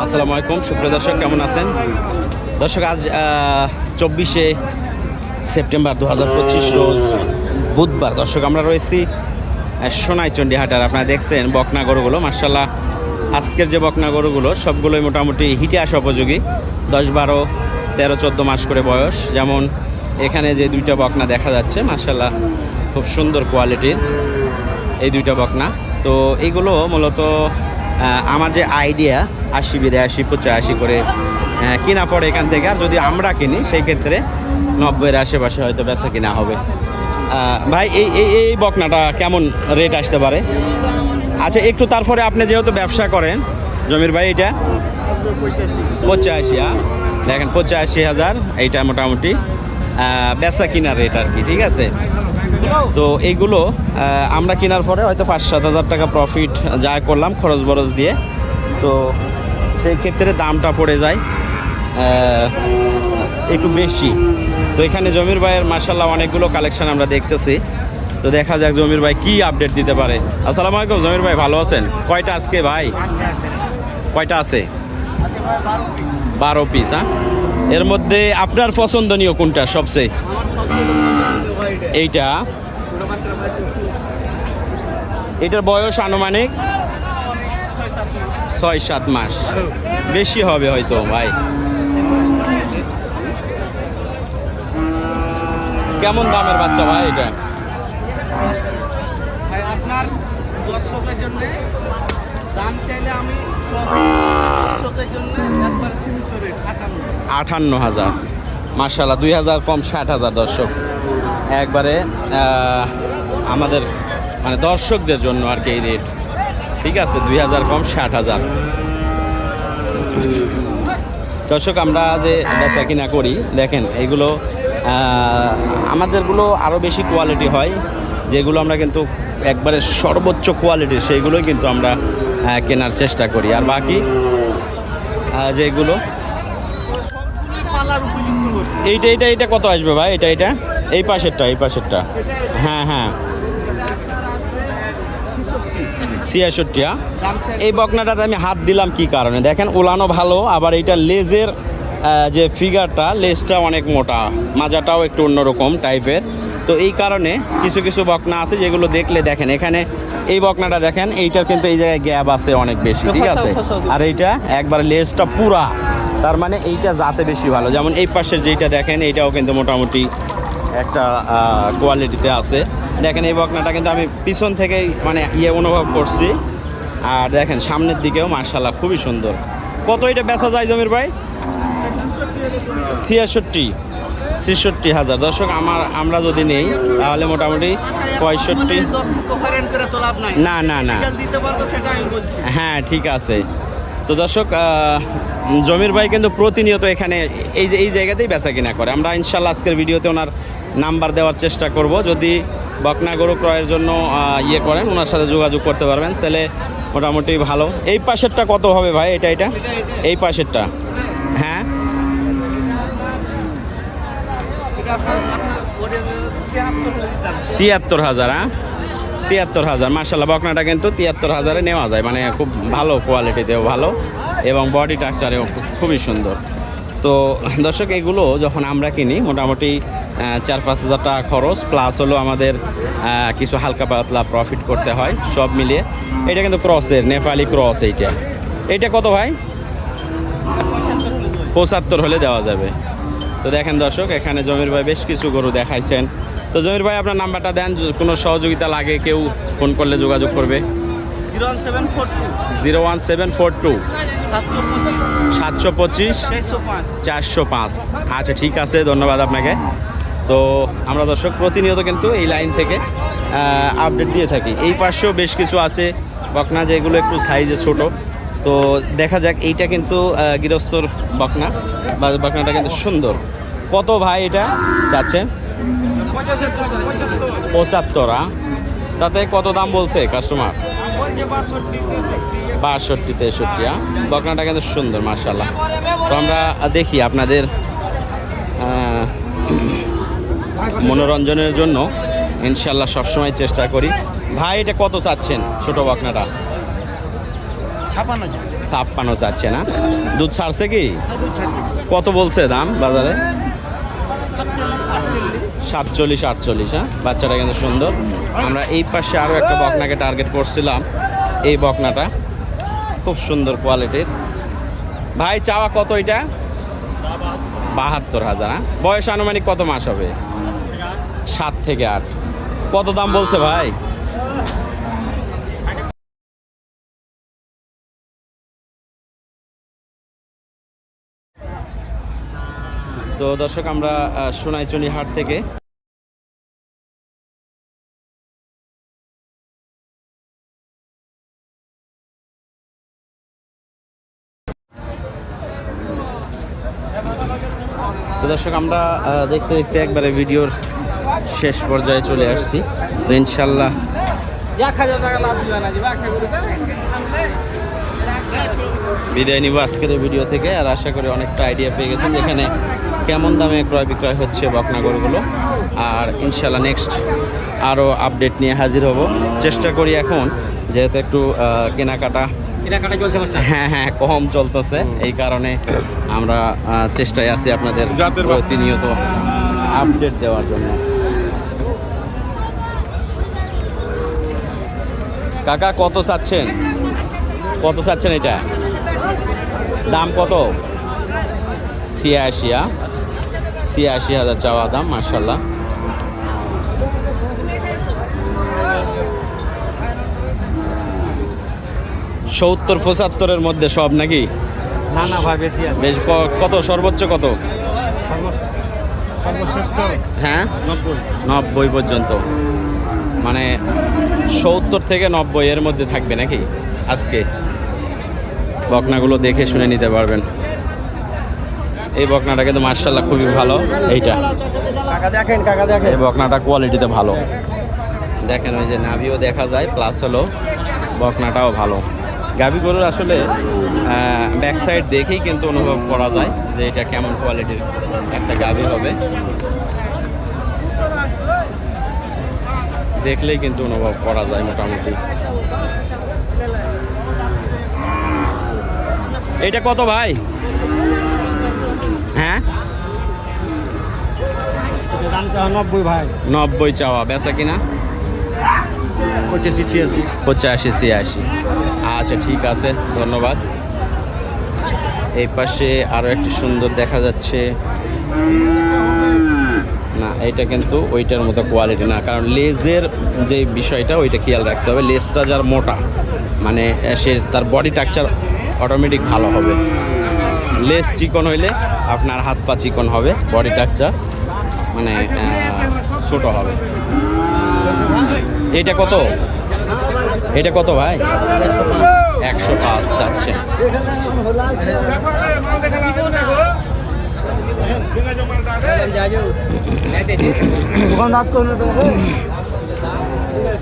আসসালামু আলাইকুম, সুপ্রিয় দর্শক, কেমন আছেন? দর্শক, আজ চব্বিশে সেপ্টেম্বর দু হাজার পঁচিশ রোজ বুধবার। দর্শক, আমরা রয়েছি সোনাইচন্ডী হাটার আপনারা দেখছেন বকনা গরুগুলো। মার্শাল্লাহ আজকের যে বকনা গরুগুলো, সবগুলোই মোটামুটি হিটে আসা উপযোগী। দশ, বারো, তেরো, চোদ্দ মাস করে বয়স। যেমন এখানে যে দুইটা বকনা দেখা যাচ্ছে মার্শাল্লাহ খুব সুন্দর কোয়ালিটির এই দুইটা বকনা। তো এইগুলো মূলত আমার যে আইডিয়া আশি বিরাশি, পঁচাশি করে কিনা পড়ে এখান থেকে। আর যদি আমরা কিনি, সেই ক্ষেত্রে নব্বইয়ের আশেপাশে হয়তো বেচা কিনা হবে। ভাই, এই এই এই বকনাটা কেমন রেট আসতে পারে? আচ্ছা একটু তারপরে আপনি যেহেতু ব্যবসা করেন, জমির ভাই এটা পঁচাশি হ্যাঁ? দেখেন, পঁচাশি হাজার, এইটা মোটামুটি বেচা কিনার রেট আর কি, ঠিক আছে? তো এইগুলো আমরা কেনার পরে হয়তো পাঁচ সাত হাজার টাকা প্রফিট যা করলাম খরচ বরচ দিয়ে। তো সেই ক্ষেত্রে দামটা পড়ে যায় একটু বেশি। তো এখানে জমির ভাইয়ের মার্শাল্লাহ অনেকগুলো কালেকশন আমরা দেখতেছি। তো দেখা যাক জমির ভাই কি আপডেট দিতে পারে। আসসালামু আলাইকুম, জমির ভাই ভালো আছেন? কয়টা আজকে ভাই? কয়টা আছে? বারো পিস হ্যাঁ? এর মধ্যে আপনার পছন্দনীয় কোনটা সবচেয়ে? এইটা। এটার বয়স আনুমানিক ছয় সাত মাস। বেশি হবে হয়তো, ভাই। কেমন দামের বাচ্চা ভাই এটা? দাম চাইলে আমি আটান্ন। হাজার। মার্শাল্লাহ দুই হাজার কম, ষাট হাজার দর্শক। একবারে আমাদের মানে দর্শকদের জন্য আর কি এই রেট। ঠিক আছে, দুই হাজার কম, ষাট হাজার। দর্শক, আমরা যে বেচা কিনা করি, দেখেন এগুলো আমাদেরগুলো আরও বেশি কোয়ালিটি হয়। যেগুলো আমরা কিন্তু একবারে সর্বোচ্চ কোয়ালিটির সেইগুলোই কিন্তু আমরা কেনার চেষ্টা করি। আর বাকি? যেগুলো। এইটা এইটা এইটা কত আসবে ভাই? এটা এটা এই পাশেরটা এই পাশেরটা। হ্যাঁ হ্যাঁ। ছিয়াষট্টি হ্যাঁ? এই বকনাটাতে আমি হাত দিলাম কি কারণে? দেখেন, ওলানো ভালো, আবার এইটা লেজের যে ফিগারটা, লেজটা অনেক মোটা। মাজাটাও একটু অন্যরকম টাইপের তো এই কারণে কিছু কিছু বকনা আছে যেগুলো দেখলে দেখেন, এখানে এই বকনাটা দেখেন এইটার কিন্তু এই জায়গায় গ্যাপ আছে অনেক বেশি ঠিক আছে? আর এইটা একবার লেজটা পুরা। তার মানে এইটা যাতে বেশি ভালো। যেমন এই পাশে যেইটা দেখেন এইটাও কিন্তু মোটামুটি একটা কোয়ালিটিতে আছে। দেখেন এই বকনাটা কিন্তু আমি পিছন থেকেই মানে ইয়ে অনুভব করছি। আর দেখেন সামনের দিকেও মার্শাল্লাহ খুবই সুন্দর। কত এটা বেচা যায় জমির ভাই? ছিয়াষট্টি। ছেষট্টি হাজার। দর্শক, আমার, আমরা যদি নেই, তাহলে মোটামুটি পঁয়ষট্টি। না না না। হ্যাঁ ঠিক আছে। তো দর্শক জমির ভাই কিন্তু প্রতিনিয়ত এখানে এই যে, এই জায়গাতেই বেচা কিনা করে। আমরা ইনশাল্লাহ আজকের ভিডিওতে ওনার নাম্বার দেওয়ার চেষ্টা করব। যদি বকনা গরু ক্রয়ের জন্য ইয়ে করেন, ওনার সাথে যোগাযোগ করতে পারবেন। ছেলে মোটামুটি ভালো। এই পাশেরটা কত হবে ভাই? এটা এটা? এই পাশেরটা। হ্যাঁ এটা আপনার আপনার ওরে তিয়াত্তর হাজার হ্যাঁ? তিয়াত্তর হাজার। মার্শাল্লাহ বকনাটা কিন্তু তিয়াত্তর হাজারে নেওয়া যায়। মানে খুব ভালো কোয়ালিটিতেও ভালো এবং বডি টাকচারেও খুবই সুন্দর। তো দর্শক, এগুলো যখন আমরা কিনি, মোটামুটি চার পাঁচ হাজার টাকা খরচ প্লাস হলো আমাদের কিছু হালকা পাতলা প্রফিট করতে হয়, সব মিলিয়ে। এটা কিন্তু ক্রসের নেপালি ক্রস এইটা। এইটা কত ভাই? পঁচাত্তর হলে দেওয়া যাবে। তো দেখেন দর্শক, এখানে জমির ভাই বেশ কিছু গরু দেখাইছেন। তো জমির ভাই, আপনার নাম্বারটা দেন কোনো সহযোগিতা লাগে, কেউ ফোন করলে যোগাযোগ করবে। Zero one seven four two. সাতশো পঁচিশ। চারশো পাঁচ। আচ্ছা ঠিক আছে, ধন্যবাদ আপনাকে। তো আমরা দর্শক, প্রতিনিয়ত কিন্তু এই লাইন থেকে আপডেট দিয়ে থাকি। এই পাশেও বেশ কিছু আছে, বকনা যেগুলো একটু সাইজে ছোট। তো দেখা যাক, এইটা কিন্তু গৃহস্থর বকনা, বা বকনাটা কিন্তু সুন্দর। কত ভাই এটা চাচ্ছেন পঁচাত্তর? তাতে কত দাম বলছে কাস্টমার বাষট্টি, তেষট্টি? বকনাটা কিন্তু সুন্দর মার্শাল্লাহ তো আমরা দেখি আপনাদের মনোরঞ্জনের জন্য। ইনশাল্লাহ সবসময় চেষ্টা করি। ভাই, এটা কত চাচ্ছেন ছোট বকনাটা? ছাপান্ন চাই চাচ্ছে না। দুধ ছাড়ছে কি? কত বলছে দাম বাজারে? সাতচল্লিশ আটচল্লিশ। সাতচল্লিশ আটচল্লিশ হ্যাঁ? বাচ্চাটা কিন্তু সুন্দর। আমরা এই পাশে আরও একটা বকনাকে টার্গেট করছিলাম। এই বকনাটা খুব সুন্দর কোয়ালিটির ভাই চাওয়া কত এটা? বাহাত্তর হাজার হ্যাঁ? বয়স আনুমানিক কত মাস হবে? সাত থেকে আট। কত দাম বলছে ভাই? তো দর্শক, আমরা সোনাইচুনি হাট থেকে দর্শক, আমরা দেখতে দেখতে একবারে ভিডিওর শেষ পর্যায়ে চলে আসছি। ইনশাল্লাহ বিদায় নিব আজকের এই ভিডিও থেকে আর আশা করি অনেকটা আইডিয়া পেয়ে গেছেন যেখানে কেমন দামে ক্রয় বিক্রয় হচ্ছে বকনাগরগুলো আর ইনশাল্লাহ নেক্সট আরও আপডেট নিয়ে হাজির হব। চেষ্টা করি এখন যেহেতু একটু কেনাকাটা কেনাকাটা হ্যাঁ হ্যাঁ কম চলতেছে। এই কারণে আমরা চেষ্টায় আছি আপনাদের প্রতিনিয়ত আপডেট দেওয়ার জন্য। কাকা কত চাচ্ছেন? কত চাচ্ছেন এটা? দাম কত? ছিয়াশি? ছিয়াশি হাজার চাওয়া দাম মার্শাল্লাহ সত্তর পঁচাত্তরের মধ্যে সব নাকি? না না ভাই বেশি বেশ কত? সর্বোচ্চ কত? সর্বশ্রেষ্ঠ হ্যাঁ? নব্বই। নব্বই পর্যন্ত। মানে সত্তর থেকে নব্বই এর মধ্যে থাকবে নাকি আজকে? বকনাগুলো দেখে শুনে নিতে পারবেন। এই বকনাটা কিন্তু মার্শাল্লাহ খুবই ভালো। এইটা। দেখেন এই বকনাটা কোয়ালিটিতে ভালো। দেখেন ওই যে নাভিও দেখা যায় প্লাস হলো বকনাটাও ভালো। গাভি গরুর আসলে ব্যাক সাইড দেখেই কিন্তু অনুভব করা যায় যে এটা কেমন কোয়ালিটির একটা গাভি হবে। দেখলেই কিন্তু অনুভব করা যায় মোটামুটি। এটা কত ভাই? হ্যাঁ? নব্বই ভাই। নব্বই চাওয়া বেচা কিনা? পঁচাশি ছিয়াশি। পঁচাশি ছিয়াশি। আচ্ছা ঠিক আছে ধন্যবাদ। এই পাশে আরও একটি সুন্দর দেখা যাচ্ছে। না এটা কিন্তু ওইটার মতো কোয়ালিটি না। কারণ লেজের যে বিষয়টা, ওইটা খেয়াল রাখতে হবে। লেজটা যার মোটা মানে সে তার বডি স্ট্রাকচার অটোমেটিক ভালো হবে। লেস চিকন হইলে আপনার হাত পা চিকন হবে বডি স্ট্রাকচার মানে ছোটো হবে। এটা কত? এটা কত ভাই? একশো পাঁচ যাচ্ছে।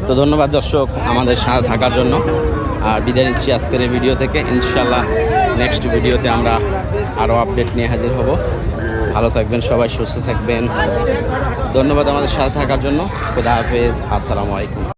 তো ধন্যবাদ দর্শক আমাদের সাথে থাকার জন্য। আর বিদায় নিচ্ছি আজকের এই ভিডিও থেকে। ইনশাল্লাহ নেক্সট ভিডিওতে আমরা আরও আপডেট নিয়ে হাজির হব। ভালো থাকবেন সবাই, সুস্থ থাকবেন। ধন্যবাদ আমাদের সাথে থাকার জন্য। খুদা হাফেজ। আসসালামু আলাইকুম।